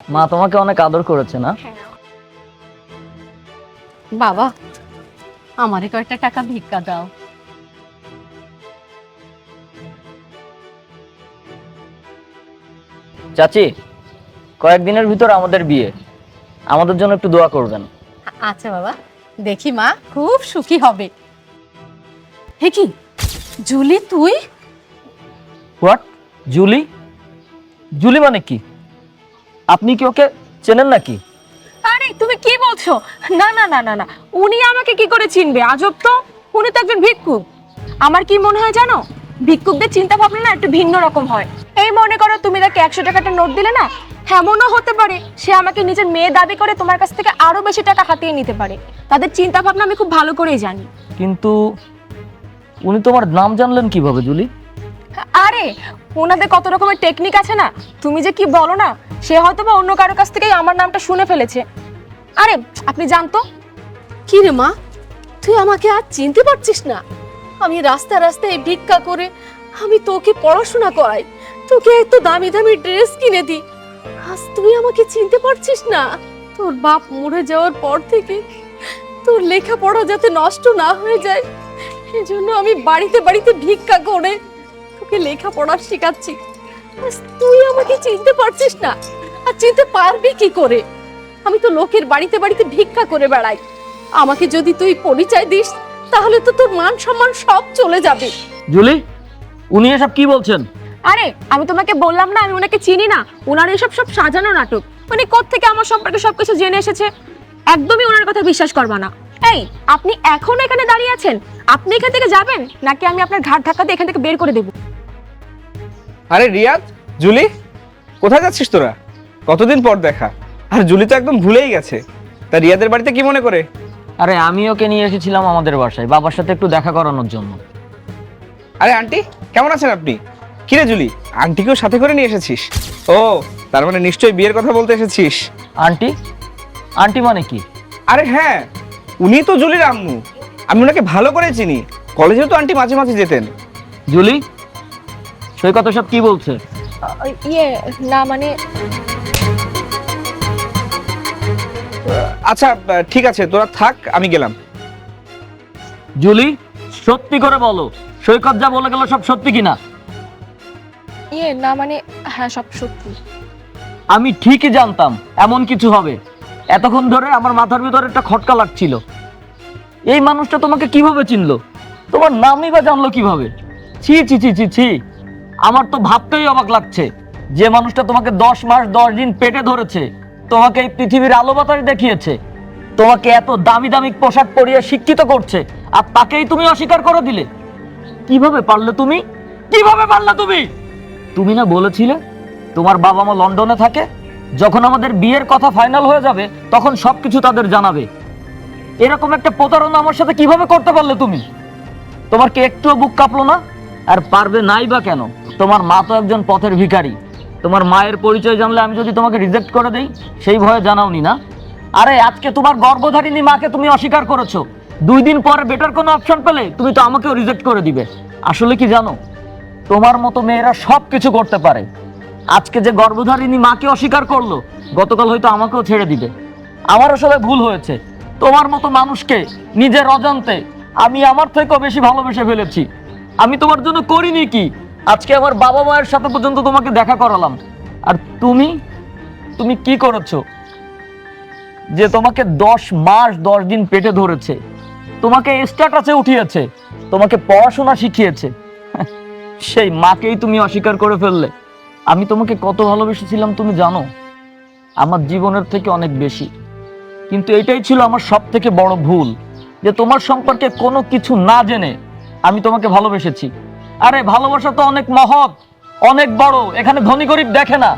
মা তোমাকে অনেক আদর করেছে না? বাবা আমারে কয়েকটা টাকা ভিক্ষা দাও। চাচি কয়েকদিনের ভিতর আমাদের বিয়ে। আমাদের জন্য একটু দোয়া করবেন। আচ্ছা বাবা দেখি মা খুব সুখী হবে। হে কি জুলি তুই? What Julie? জুলি মানে কি? আপনি কি ওকে চেনেন নাকি? আরে তুমি কি বলছো? না না না না না। উনি আমাকে কি করে চিনবে? আজব তো। উনি তো একজন ভিক্ষুক। আমার কি মনে হয় জানো? ভিক্ষুকদের চিন্তা ভাবনা না একটু ভিন্ন রকম হয়। এই মনে করো তুমি তাকে একশো টাকাটা নোট দিলে না এমনও হতে পারে সে আমাকে নিজের মেয়ে দাবি করে তোমার কাছ থেকে আরও বেশি টাকা হাতিয়ে নিতে পারে। তাদের চিন্তা ভাবনা আমি খুব ভালো করেই জানি। কিন্তু উনি তোমার নাম জানলেন কীভাবে জুলি? আরে ওনাদের কত রকমের টেকনিক আছে না? তুমি যে কি বলো না, সে হয়তো বা অন্য কারও কাছ থেকেই আমার নামটা শুনে ফেলেছে। আরে, আপনি জানতো? কি রে মা? তুই আমাকে আর চিনতে পারছিস না। আমি রাস্তা রাস্তায় ভিক্ষা করে আমি তোকে পড়াশোনা করাই। তোকে এত দামি দামি ড্রেস কিনে দিই। আজ তুই আমাকে চিনতে পারছিস না। তোর বাপ মরে যাওয়ার পর থেকে তোর লেখাপড়া যাতে নষ্ট না হয়ে যায়, সেজন্য আমি বাড়িতে বাড়িতে ভিক্ষা করে তোকে লেখাপড়া শেখাচ্ছি। তুই আমাকে চিনতে পারছিস না। আর চিনতে পারবি কি করে? আমি তো লোকের বাড়িতে বাড়িতে ভিক্ষা করে বেড়াই। আমাকে যদি তুই পরিচয় দিস তাহলে তো তোর মান সম্মান সব চলে যাবে। জুলি উনি এসব কি বলছেন? আরে আমি তোমাকে বললাম না আমি ওনাকে চিনি না। ওনার এসব সব সাজানো নাটক। উনি থেকে আমার সম্পর্কে সবকিছু জেনে এসেছে? একদমই ওনার কথা বিশ্বাস করবা না। এই আপনি এখনও এখানে দাঁড়িয়ে আছেন? আপনি এখান থেকে যাবেন? নাকি আমি আপনার ঘাট ধাক্কা দিয়ে এখান থেকে বের করে দেবো? আরে রিয়াদ জুলি কোথায় যাচ্ছিস তোরা? কতদিন পর দেখা? আর জুলি তো একদম ভুলেই গেছে। তা রিয়াদের বাড়িতে কি মনে করে? আরে আমি ওকে নিয়ে এসেছিলাম আমাদের বাসায়। বাবার সাথে একটু দেখা করানোর জন্য। আরে আন্টি কেমন আছেন আপনি? কিরে জুলি আন্টিকেও সাথে করে নিয়ে এসেছিস? ও তার মানে নিশ্চয়ই বিয়ের কথা বলতে এসেছিস। আন্টি? আন্টি মানে কি? আরে হ্যাঁ উনি তো জুলির আম্মু। আমি ওনাকে ভালো করে চিনি। কলেজেও তো আন্টি মাঝে মাঝে যেতেন। জুলি সৈকত সব কি বলছে? ইয়ে না মানে আচ্ছা ঠিক আছে তোরা থাক আমি গেলাম। জুলি সত্যি করে বলো সৈকত যা বলে গেল সব সত্যি কিনা? ইয়ে না মানে হ্যাঁ সব সত্যি। আমি ঠিকই জানতাম এমন কিছু হবে। এতক্ষণ ধরে আমার মাথার ভিতরে একটা খটকা লাগছিল। এই মানুষটা তোমাকে কীভাবে চিনলো? তোমার নামই বা জানলো কীভাবে? ছি ছি ছি ছি ছি। আমার তো ভাবতেই অবাক লাগছে যে মানুষটা তোমাকে দশ মাস, দশ দিন পেটে ধরেছে, তোমাকে এই পৃথিবীর আলো দেখিয়েছে, তোমাকে এত দামি দামি পোশাক পরিয়ে শিক্ষিত করছে, আর তাকেই তুমি অস্বীকার করে দিলে। কীভাবে পারলে তুমি? কীভাবে পারলে তুমি? তুমি না বলেছিলে তোমার বাবা মা লন্ডনে থাকে? যখন আমাদের বিয়ের কথা ফাইনাল হয়ে যাবে, তখন সবকিছু তাদের জানাবে। এরকম একটা প্রতারণা আমার সাথে কীভাবে করতে পারলে তুমি? তোমার কি একটুও বুক কাঁপলো না? আর পারবে নাই বা কেন? তোমার মা তো একজন পথের ভিখারি। তোমার মায়ের পরিচয় জানলে আমি যদি তোমাকে রিজেক্ট করে দেই, সেই ভয়ে জানাওনি না? আরে, আজকে তোমার গর্ভধারিণী মাকে তুমি অস্বীকার করেছ। দুই দিন পরে বেটার কোনো অপশন পেলে, তুমি তো আমাকেও রিজেক্ট করে দিবে। আসলে কি জানো? তোমার মতো মেয়েরা সব কিছু করতে পারে। আজকে যে গর্ভধারিণী মাকে অস্বীকার করল, গতকাল হয়তো আমাকেও ছেড়ে দিবে। আমার আসলে ভুল হয়েছে। তোমার মতো মানুষকে নিজের অজান্তে আমি আমার থেকেও বেশি ভালোবেসে ফেলেছি। আমি তোমার জন্য করিনি কি? আজকে আমার বাবা মায়ের সাথে পর্যন্ত তোমাকে দেখা করালাম। আর তুমি? তুমি কি করেছ? যে তোমাকে দশ মাস দশ দিন পেটে ধরেছে। তোমাকে স্ট্যাটাসে উঠিয়েছে। তোমাকে পড়াশোনা শিখিয়েছে। সেই মাকেই তুমি অস্বীকার করে ফেললে। আমি তোমাকে কত ভালোবেসেছিলাম তুমি জানো? আমার জীবনের থেকে অনেক বেশি। কিন্তু এটাই ছিল আমার সব থেকে বড় ভুল, যে তোমার সম্পর্কে কোনো কিছু না জেনে আমি তোমাকে ভালোবেসেছি। আরে, ভালোবাসা তো অনেক মহৎ, অনেক বড়, এখানে ধনী গরিব দেখে না।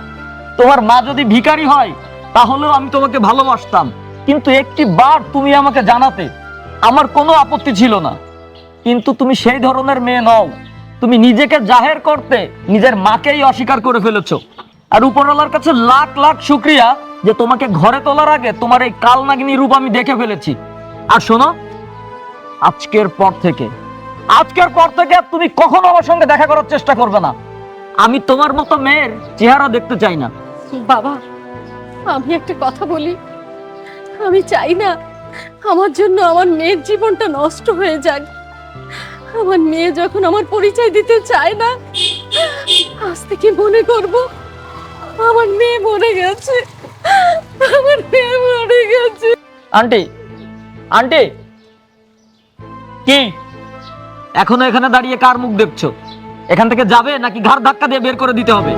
তোমার মা যদি ভিখারি হয়, তাহলেও আমি তোমাকে ভালোবাসতাম। কিন্তু একটি বার তুমি আমাকে জানাতে, আমার কোনো আপত্তি ছিল না। কিন্তু তুমি সেই ধরনের মেয়ে নও তুমি নিজেকে জাহের করতে নিজের মাকেই অস্বীকার করে ফেলেছো। আর উপরওয়ালার কাছে লাখ লাখ শুক্রিয়া যে তোমাকে ঘরে তোলার আগে তোমার এই কালনাগিনী রূপ আমি দেখে ফেলেছি। আর শোনো, আজকের পর থেকে, আজকের পর থেকে তুমি কখনো আমার সঙ্গে দেখা করার চেষ্টা করবে না। আমি তোমার মতো মেয়ের চেহারা দেখতে চাই না। বাবা, আমি একটা কথা বলি। আমি চাই না আমার জন্য আমার মেয়ের জীবনটা নষ্ট হয়ে যাক। আমার মেয়ে যখন আমার পরিচয় দিতে চায় না, আজ থেকে মনে করব আমার মেয়ে মরে গেছে। আমার মেয়ে মরে গেছে। Aunty aunty! কি? এখনও এখানে দাঁড়িয়ে কার মুখ দেখছ? এখান থেকে যাবে নাকি ঘাড় ধাক্কা দিয়ে বের করে দিতে হবে?